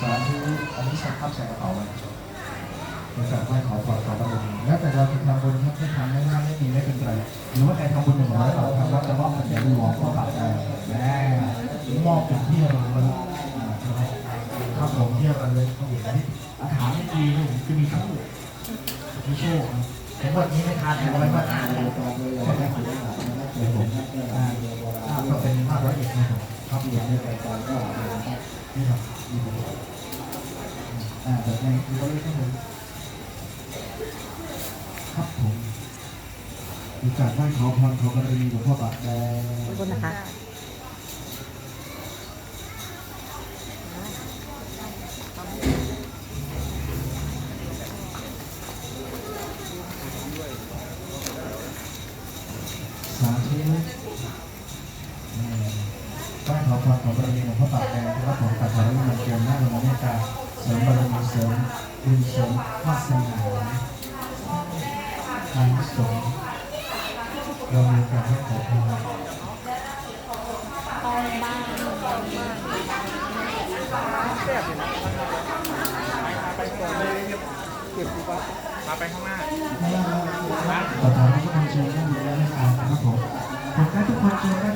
สาธุอันนี้ใส่ครับใส่กระเป๋าไว้บริษัทไหว้ขอพรขอบารมีแล้วแต่เราจะทำบุญครับไม่ทำไม่ทำไม่มีไม่เป็นไรหรือว่าใครทำบุญหนึ่งร้อยบาทครับเราจะมอบเงินแด่หลวงพ่อบาทแดงแม่มอบเป็นที่ระลึกครับผมที่ระลึกเขาบอกว่าอาหารไม่ดีนะผมจะมีทั้งมีโชคนะแต่วันนี้ไม่ทานแต่วันก็ทานเลย ร้อยเอ็ดนะครับครับผมนี่ครับนี่ครับอ่าแบบนี้คือเขาเรียกว่าครับผมมีการไหว้ขอพรขอบารมีหลวงพ่อบาทแดงขอบคุณนะคะสาธุ อืมไหว้ขอพรขอบารมีหลวงพ่อบาทแดงครับผมกับขอรับมันเกี่ยรติหน้าหลวงพ่อเมตตาเสริมบารมีเสริมบุญเสริมวาสนาทางสงเรามีการให้ขอพรมาไปข้างหน้าขอถามทุกคนเชิญนั่งอยู่แล้วนะครับครับผมขอให้ทุกคนเชิญท่านครับขอให้ได้